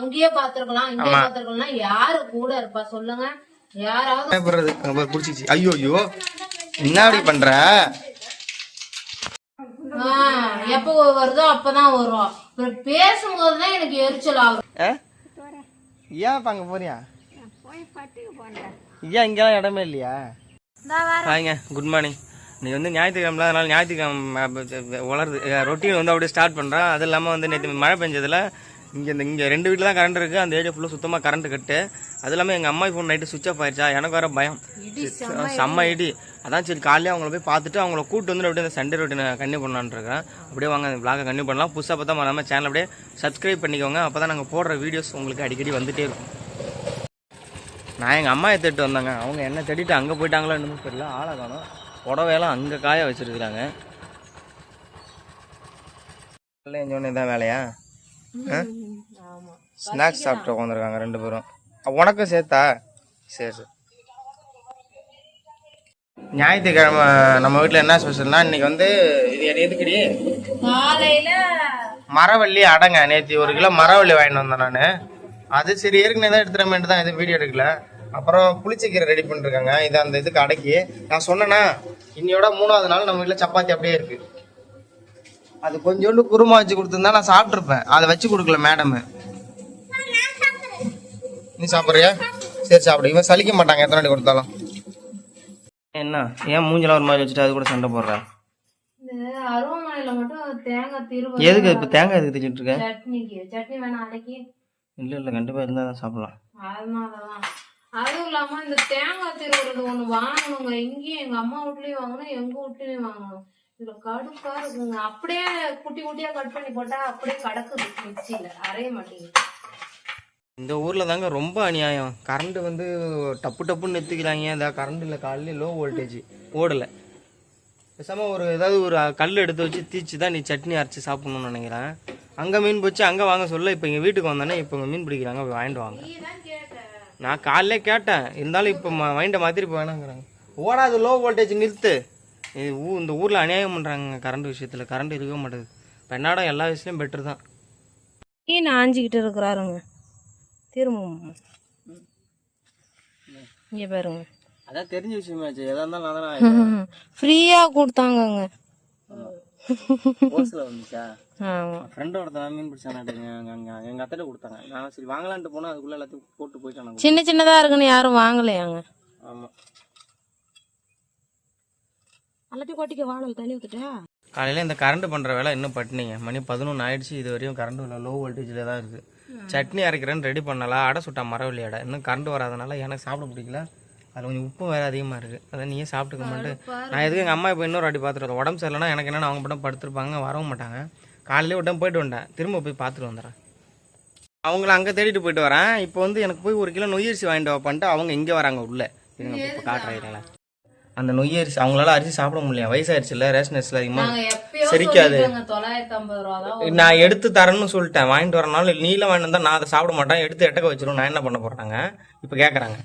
அங்கேயே பாத்துருக்கலாம் இங்கேயே பாத்துருக்கலாம். யாரு கூட இருப்பா? சொல்லுங்க. யாராவது புடிச்சிச்சு ஐயோ ஐயோ. என்ன அப்படி பண்ற? ஆ, எப்ப வருதோ அப்பதான் வரும் அப்புறம் பேசும்போதுதான் எனக்கு எரிச்சல் ஆகும்? ஏன் இப்ப அங்க போறியா? ஏன் இங்கெல்லாம் இடமே இல்லையா? ஹாய்ங்க குட் மார்னிங் நீ வந்து ஞாயிற்றுக்கிழமை அதனால ஞாயிற்றுக்கிழமை வளருது. ரொட்டீன் வந்து அப்படியே ஸ்டார்ட் பண்ணுறேன் அது இல்லாமல் வந்து நேற்று மழை பெஞ்சதுல இங்கே இந்த இங்கே ரெண்டு வீட்டில் தான் கரண்ட் இருக்குது அந்த ஏரியா ஃபுல்லாக சுத்தமாக கரண்ட் கட்டு. அது இல்லாமல் எங்கள் அம்மா ஃபோன் நைட்டு சுவிச் ஆஃப் ஆயிடுச்சா எனக்கு வேற பயம். செம்ம இடி. அதான் சரி காலையில அவங்கள போய் பார்த்துட்டு அவங்கள கூட்டு வந்து அப்படியே இந்த சண்டே ரொட்டீனை கன்னியூ பண்ணலான்னு இருக்கேன். அப்படியே வாங்க அந்த vlog-அ கன்னியூ பண்ணலாம். புதுசாக பார்த்தா மறக்காம சேனல் அப்படியே சப்ஸ்கிரைப் பண்ணிக்கோங்க. அப்போ தான் நாங்கள் போடுற வீடியோஸ் உங்களுக்கு அடிக்கடி வந்துட்டே இருக்கும். நான் எங்கள் அம்மா தேடிட்டு வந்தாங்க. அவங்க என்ன தேடிட்டு அங்கே போயிட்டாங்களோ என்னமோ தெரியல. ஆளை காணும். புடவையெல்லாம் அங்கே காய வச்சிருக்கிறாங்க. எஞ்சோடனே தான் வேலையா? ஸ்நாக்ஸ் சாப்பிட்டு உட்காந்துருக்காங்க ரெண்டு பேரும். உனக்கும் சேர்த்தா? சரி சரி. ஞாயிற்றுக்கிழமை நம்ம வீட்டில் என்ன ஸ்பெஷல்னா இன்னைக்கு வந்து இது எது- எதுக்குடி? மரவள்ளி அடங்க. நேற்று ஒரு கிலோ மரவள்ளி வாங்கிட்டு வந்தேன் நான். அது சரி ஏற்கனவே தான் எடுத்துறமேட்டு தான் எதுவும் வீடியோ எடுக்கல. அப்புறம் புளிச்சக்கீரை ரெடி பண்ணிருக்காங்க. இது அந்த இதுக்கு அடக்கி. நான் சொன்னேன்னா இன்னையோட மூணாவது நாள் நம்ம வீட்டில் சப்பாத்தி அப்படியே இருக்கு. அது கொஞ்சோண்டு குருமா வச்சு கொடுத்துருந்தா நான் சாப்பிட்ருப்பேன் அதை வச்சு கொடுக்கல மேடம் நீ சாப்பிட்றியா? சரி சாப்பிடு. இவன் சலிக்க மாட்டாங்க. எத்தனை வாட்டி கொடுத்தாலும். என்ன? ஏன் மூஞ்சில ஒரு மாதிரி வச்சுட்டு அது கூட சண்டை போடுறேன் இந்த அருவமனையில மட்டும் தேங்காய் திருவ எதுக்கு? இப்போ தேங்காய் எதுக்கு திச்சிட்டு இருக்கேன் சட்னிக்கு. இல்லை இல்லை. கண்டிப்பாக இருந்தால் தான் சாப்பிடலாம். அதனாலதான். அதுவும் இல்லாம இந்த தேங்காய் திருவுறது ஒண்ணு வாங்கணுங்க. இங்கேயும் எங்க அம்மா வீட்லயும் வாங்கணும் எங்க வீட்லயும் வாங்கணும். இதுல கடுப்பா இருக்குங்க அப்படியே குட்டி குட்டியா கட் பண்ணி போட்டா அப்படியே கடக்குது மிக்சியில. அரைய மாட்டேங்குது. இந்த ஊரில் தாங்க ரொம்ப அநியாயம். கரண்ட் வந்து டப்பு டப்புன்னு நிறுத்திக்கிறாங்க. இந்த கரண்ட் இல்லை காலையில் லோ வோல்டேஜ் ஓடலை. பேசாமல் ஒரு ஏதாவது ஒரு கல் எடுத்து வச்சு தீச்சு தான் நீ சட்னி அரைச்சி சாப்பிடணும்னு நினைக்கிறேன். அங்கே மீன் போச்சு அங்கே வாங்க சொல்ல இப்போ இங்கே வீட்டுக்கு வந்தோன்னே இப்போ இங்கே மீன் பிடிக்கிறாங்க போய் வாங்கிட்டு வாங்க. நான் காலையிலே கேட்டேன். இருந்தாலும் இப்போ மைண்டை மாற்றிட்டு இப்போ வேணாங்கிறாங்க ஓடாது லோ வோல்டேஜ் நிறுத்து. இது ஊ இந்த ஊரில் அநியாயம் பண்ணுறாங்க கரண்ட் விஷயத்தில். கரண்ட் இருக்கவே மாட்டேது இப்போ என்னடா எல்லா விஷயத்துலையும் பெட்ரு தான். மீன் ஆஞ்சிக்கிட்டு இருக்கிறாருங்க? திரும்ப இங்க பாருங்க. அதான் தெரிஞ்ச விஷயமாச்சு எதா இருந்தாலும் நான் தான் ஃப்ரீயா கொடுத்தாங்கங்க. ஹோல்சேல வந்துச்சா? ஃப்ரெண்டோட தான் மீன் பிடிச்சானாட்டுங்க அங்கே எங்கள் அத்தைட்ட கொடுத்தாங்க. நான் சரி வாங்கலான்ட்டு போனால் அதுக்குள்ளே எல்லாத்தையும் போட்டு போயிட்டாங்க சின்ன சின்னதா இருக்குன்னு யாரும் வாங்கலையாங்க? ஆமாம் எல்லாத்தையும் கொட்டிக்க வாழல் தண்ணி ஊத்துட்டா? காலையில் இந்த கரண்ட் பண்ணுற வேலை இன்னும் பட்டினிங்க. மணி பதினொன்று ஆயிடுச்சு இது வரையும் கரண்ட் இல்லை லோ வோல்டேஜில் தான் இருக்குது சட்னி அரைக்கிறேன்னு ரெடி பண்ணலாம் அடை சுட்டா மரவள்ளி அடை. இன்னும் கரண்ட் வராதனால எனக்கு சாப்பிட பிடிக்கல. அதில் கொஞ்சம் உப்பும் வேறு அதிகமாக இருக்குது அதை நீயே சாப்பிட்டுக்க மாட்டேன் நான் எதுக்கு எங்கள் அம்மா இப்போ இன்னொரு வாட்டி பார்த்துட்டு. உடம்பு சரியில்லைனா எனக்கு என்னென்ன அவங்க மட்டும் படுத்துருப்பாங்க வரவும் மாட்டாங்க. காலையிலே விட்டு போயிட்டு வந்தேன் திரும்ப போய் பார்த்துட்டு வந்துடுறேன். அவங்கள அங்கே தேடிட்டு போயிட்டு வரேன். இப்போ வந்து எனக்கு போய் ஒரு கிலோ நொய்யரிசி வாங்கிட்டு வாப்பான்ட்டு அவங்க இங்கே வராங்க உள்ள. இப்போ காட்டுறேன் அந்த நொய்யரிசி அவங்களால அரிசி சாப்பிட முடியல வயசாயிருச்சுல ரேஷன் அரிசியில் அதிகமாக நாங்க எப்பயோ செரிக்காது. நான் எடுத்து தரேன்னு சொல்லிட்டேன். வாங்கிட்டு வரனால நீல வாங்கிட்டு வந்தா நான் அதை சாப்பிட மாட்டேன். எடுத்து எட்டக்க வச்சிரும் நான் என்ன பண்ண போறாங்க? இப்போ கேக்குறாங்க.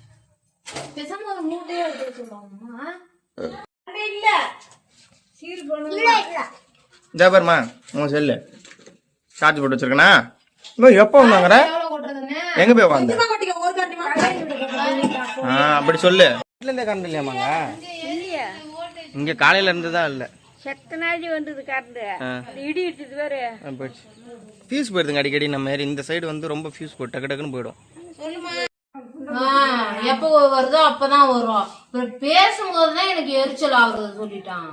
பேசாம ஒரு மூட்டையே எடுத்து வச்சுக்கலாமா இல்ல. சீர் பண்ணுங்க இதா பாருமா உன் செல்லு. சார்ஜ் போட்டு வச்சிருக்கனா? இன்னும் எப்போ வந்தாங்கற எங்க போய் வாங்க ஆ அப்படி சொல்லு. வீட்ல இருந்தே கரண்ட் இல்லையாமாங்க? இங்க காலையில இருந்து தான் இல்ல? செத்த நாளி வந்தது கரண்ட். இடி இடிச்சது வேறு. போயிடுச்சு. ஃபியூஸ் போயிடுதுங்க அடிக்கடி. நம்ம இந்த சைடு வந்து ரொம்ப ஃபியூஸ் போய் டக்கு டக்குன்னு போயிடும். எப்ப வருதோ அப்பதான் வரும். அப்புறம் பேசும்போதுதான் எனக்கு எரிச்சல் ஆகுறது சொல்லிட்டான்.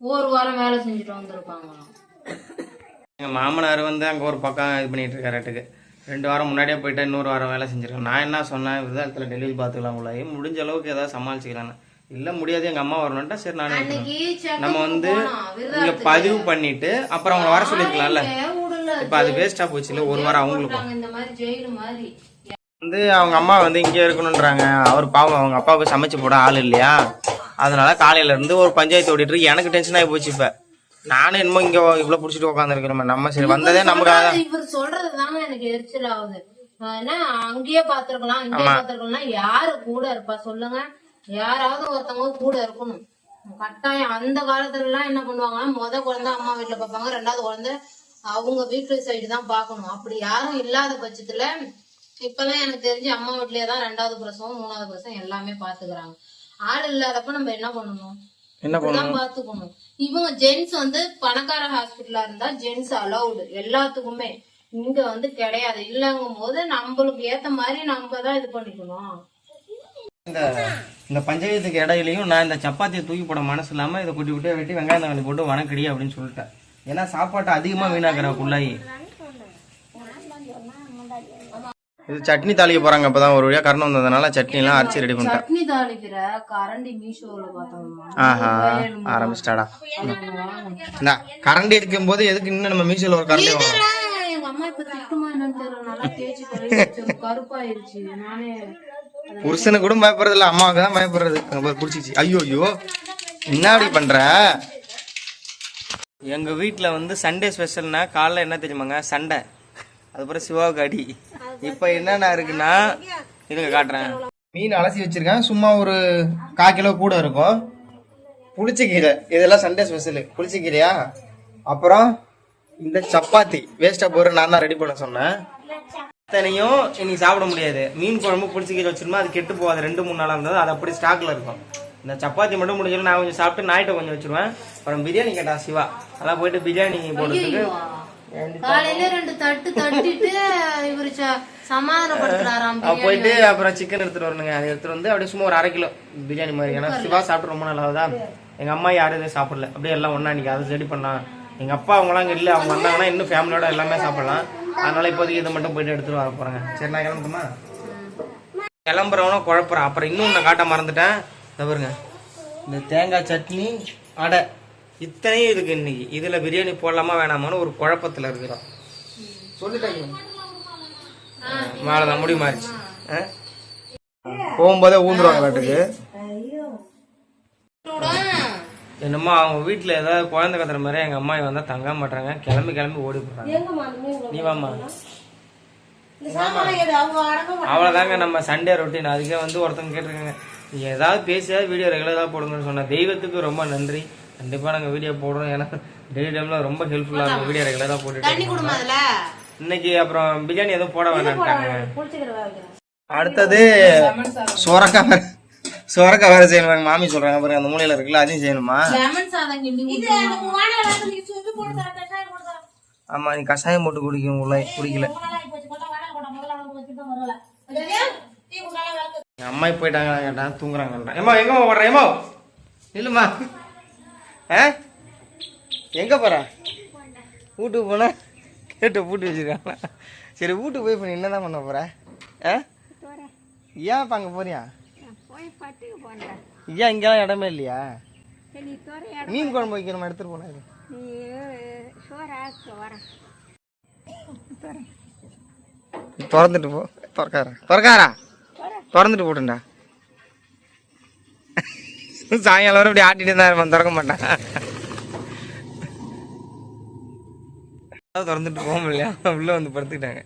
ஒரு வாரம் வேலை செஞ்சுட்டு வந்திருப்பாங்களாம் எங்க மாமனார் வந்து அங்க ஒரு பக்கம் இது பண்ணிட்டு இருக்காராட்டுக்கு ரெண்டு வாரம் முன்னாடியே போயிட்டு இன்னொரு வாரம் வேலை செஞ்சிருக்கேன் நான் என்ன சொன்னேன் விருதாலத்தில் டெல்லியில் பார்த்துக்கலாம் உள்ள முடிஞ்ச அளவுக்கு ஏதாவது சமாளிச்சுக்கலான்னு. இல்லை முடியாது எங்கள் அம்மா வரணுன்ட்டா சரி நானே நம்ம வந்து இங்கே பதிவு பண்ணிட்டு அப்புறம் அவங்கள வர சொல்லியிருக்கலாம்ல விடல இப்போ அது வேஸ்ட்டாக போச்சு இல்லை ஒரு வாரம் மாதிரி வந்து அவங்க அம்மா வந்து இங்கே இருக்கணுன்றாங்க அவர் பாவம் அவங்க அப்பாவுக்கு சமைச்சு போட ஆள் இல்லையா? அதனால காலையில இருந்து ஒரு பஞ்சாயத்து ஓடிட்டு எனக்கு டென்ஷன் ஆகி போச்சு இப்போ. நானும் என்னமோ இங்கே இவ்வளோ பிடிச்சிட்டு உட்காந்துருக்கிறோம் நம்ம சரி வந்ததே நமக்காக தான். இவர் சொல்றது தாங்க எனக்கு எரிச்சல் ஆகுது. அங்கேயே பாத்துருக்கலாம் இங்கேயே பாத்துருக்கலாம் யாரு கூட இருப்பா? சொல்லுங்க. யாராவது ஒருத்தவங்க கூட இருக்கணும். கட்டாயம் அந்த காலத்துல எல்லாம் என்ன பண்ணுவாங்கன்னா முத குழந்தை அம்மா வீட்டுல பார்ப்பாங்க ரெண்டாவது குழந்தை அவங்க வீட்டு சைடு தான் பார்க்கணும். அப்படி யாரும் இல்லாத பட்சத்துல இப்பதான் எனக்கு தெரிஞ்சு அம்மா வீட்லயே தான் ரெண்டாவது பிரசவம் மூணாவது பிரசவம் எல்லாமே பாத்துக்கிறாங்க ஆள் இல்லாதப்ப நம்ம என்ன பண்ணணும்? பாத்துக்கணும் இவங்க ஜென்ஸ் வந்து பணக்கார ஹாஸ்பிட்டலா இருந்தா ஜென்ஸ் அலௌடு எல்லாத்துக்குமே. இங்க வந்து கிடையாது. இல்லங்கும் போது நம்மளுக்கு ஏத்த மாதிரி நம்ம தான் இது பண்ணிக்கணும். இந்த இந்த பஞ்சாயத்துக்கு இடையிலையும் நான் இந்த சப்பாத்தியை தூக்கி போட மனசு இல்லாம இதை குட்டி குட்டியா வெட்டி வெங்காயம் தக்காளி போட்டு வணக்கடி அப்படின்னு சொல்லிட்டேன். ஏன்னா சாப்பாட்டை அதிகமா வீணாக்குற குள்ளாயி இது சட்னி தாளிக்க போறாங்க இப்பதான் ஒரு வழியா கரணம் வந்ததுனால சட்னி எல்லாம் அரைச்சி ரெடி பண்ணிட்டேன். சட்னி தாளிக்கிற கரண்டி மீஷோல பார்த்தோம்மா. ஆஹா ஆரம்பிச்சிட்டாடா. இந்த கரண்டி இருக்கும் போது எதுக்கு இன்னும் நம்ம மீசையில் ஒரு கரண்டி வாங்கணும்? எங்க அம்மா இப்ப திட்டுமா என்னன்னு தெரியல. நல்லா தேய்ச்சி கருப்பாயிருச்சு. நானே அதை புருஷனுக்கு கூட பயப்படுறது இல்ல அம்மாவுக்கு தான் பயப்படுறது. புடிச்சிச்சு ஐயோ ஐயோ. என்ன அப்படி பண்ற? எங்க வீட்ல வந்து சண்டே ஸ்பெஷல்னா காலைல என்ன தெரியுமாங்க? சண்டை. அதுக்கப்புறம் சிவாவுக்கு அடி. இப்ப என்னென்ன இருக்குன்னா இதுங்க காட்டுறேன். மீன் அலசி வச்சிருக்கேன். சும்மா ஒரு கால் கிலோ கூட இருக்கும். புளிச்சக்கீரை. இதெல்லாம் சண்டே ஸ்பெஷல். புளிச்சக்கீரையா? அப்புறம் இந்த சப்பாத்தி. வேஸ்டா போற நான் தான் ரெடி பண்ண சொன்னேன். அத்தனையும் இன்னைக்கு சாப்பிட முடியாது. மீன் குழம்பு புளிச்சக்கீரை வச்சிருந்தா அது கெட்டு போகாது. ரெண்டு மூணு நாளா இருந்தது. அது அப்படி ஸ்டாக்ல இருக்கும். இந்த சப்பாத்தி மட்டும் முடிஞ்சாலும் நான் கொஞ்சம் சாப்பிட்டு நாயிட்ட கொஞ்சம் வச்சிருவேன். அப்புறம் பிரியாணி கேட்டா சிவா. அதான் போயிட்டு பிரியாணி போடுறதுக்கு காலையில ரெண்டு தட்டு தட்டிட்டு இவரு ச- சமாதானப்படுத்துறாராம் அவ போயிட்டு அப்புறம் சிக்கன் எடுத்துட்டு வரணுங்க. அதை எடுத்துட்டு வந்து அப்படியே சும்மா ஒரு அரை கிலோ பிரியாணி மாதிரி. ஏன்னா சிவா சாப்பிட்டு ரொம்ப ஆகுதா? எங்க அம்மா யாரும் எதுவும் சாப்பிடல. அப்படியே எல்லாம் ஒண்ணா இன்னைக்கு அதை ரெடி பண்ணலாம். எங்க அப்பா அவங்களாம் இங்க இல்ல. அவங்க வந்தாங்கன்னா இன்னும் ஃபேமிலியோட எல்லாமே சாப்பிடலாம். அதனால இப்போதைக்கு இதை மட்டும் போயிட்டு எடுத்துட்டு வர போறாங்க. சரி நான் கிளம்புமா கிளம்புறவனும் குழப்புறான். அப்புறம் இன்னும் நான் காட்ட மறந்துட்டேன். இந்த பாருங்க. இந்த தேங்காய் சட்னி அடை. இத்தனையும் இருக்கு இன்னைக்கு. இதுல பிரியாணி போடலாமா வேணாமான்னு ஒரு குழப்பத்துல இருக்கிறோம். சொல்லிட்டேன் மேலதான் முடி மாறிச்சு. ஆ? போகும்போதே ஊந்துருவாங்களாட்டுக்கு என்னமோ அவங்க வீட்டுல ஏதாவது குழந்தை கத்துற மாதிரி எங்க அம்மா வந்தா தங்க மாட்டாங்க. கிளம்பி கிளம்பி ஓடி போறாங்க. நீ வாமா அவ்வளவுதாங்க நம்ம சண்டே ரொட்டீன் அதுக்கே வந்து ஒருத்தவங்க கேட்டிருக்காங்க. நீங்க ஏதாவது பேசியாவது வீடியோ ரெகுலரா போடுங்கன்னு சொன்ன தெய்வத்துக்கு ரொம்ப நன்றி. கண்டிப்பா நாங்க வீடியோ போடுறோம். ஏன்னா டெய்லி டைம்ல ரொம்ப ஹெல்ப்ஃபுல்லா இருக்கும் வீடியோ ரெகுலரா போட்டுட்டு இன்னைக்கு அப்புறம் பிரியாணி எதுவும் போட வேணாம்ட்டாங்க. அடுத்தது சொரக்காய் சொரக்காய் வேற செய்யணும். எங்க மாமி சொல்றாங்க. பாருங்க அந்த மூலையில இருக்குல்ல அதையும் செய்யணுமா? லெமன் சாதம் கிண்டி ஆமா நீ கஷாயம் போட்டு குடிக்கும் உள்ள குடிக்கல. அம்மா போயிட்டாங்க கேட்டா தூங்குறாங்கன்றேன் ஏமா எங்கம்மா ஓடுற ஏமா இல்லம்மா ஆ? எங்க போற? வீட்டுக்கு போனா கேட்டு பூட்டி வச்சிருக்காங்க. சரி வீட்டுக்கு போய் பண்ணி என்னதான் பண்ண போற? ஆ? ஏன் இப்ப அங்க போறியா? ஏன் இங்கெல்லாம் இடமே இல்லையா? மீன் குழம்பு வைக்கணும்? எடுத்துட்டு வரேன். திறந்துட்டு போ. திறக்காரா திறக்காரா திறந்துட்டு போட்டுண்டா. சாயங்காலம் வரை இப்படி ஆட்டிட்டு தான் இருப்பான் திறக்க மாட்டான். திறந்துட்டு போக முடியல உள்ள வந்து படுத்துக்கிட்டாங்க.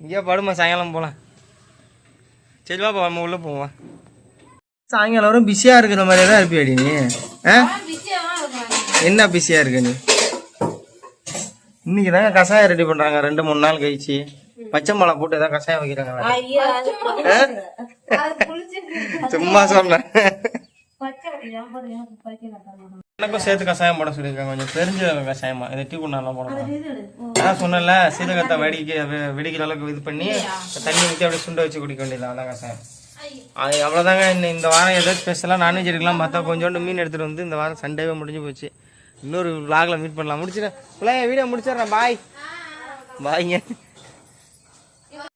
இங்கேயா படுமா? சாயங்காலம் போலாம். சரி பாப்பா நம்ம உள்ள போவோம் சாயங்காலம் வரும் பிஸியா இருக்கிற மாதிரியே தான் இருப்பியாடி நீ. ஆ? என்ன பிஸியா இருக்க நீ? இன்னைக்கு தாங்க கஷாயம் ரெடி பண்றாங்க. ரெண்டு மூணு நாள் கழிச்சு. பச்சை மிளகா போட்டு ஏதாவது கஷாயம் வைக்கிறாங்க சும்மா சொன்னேன் எனக்கும் சேர்த்து கஷாயம் போட சொல்லியிருக்காங்க. கொஞ்சம் தெரிஞ்ச கஷாயமா. இதை டீ குண்டாலாம் போடலாம் அதான் சொன்னேன்ல சீரகத்தை வெடிக்க வெ- வெடிக்கிற அளவுக்கு இது பண்ணி தண்ணி ஊற்றி அப்படியே சுண்ட வச்சு குடிக்க வேண்டியது அதான் கஷாயம். அது அவ்வளோதாங்க இந்த இந்த வாரம் ஏதோ ஸ்பெஷலாக நான்வெஜ் எடுக்கலாம். பார்த்தா கொஞ்சோண்டு மீன் எடுத்துகிட்டு வந்து இந்த வாரம் சண்டேவே முடிஞ்சு போச்சு. இன்னொரு விளாகில் மீட் பண்ணலாம். முடிச்சிடறேன் பிள்ளைங்க வீடியோ முடிச்சிடுறேன். பாய் பாய்ங்க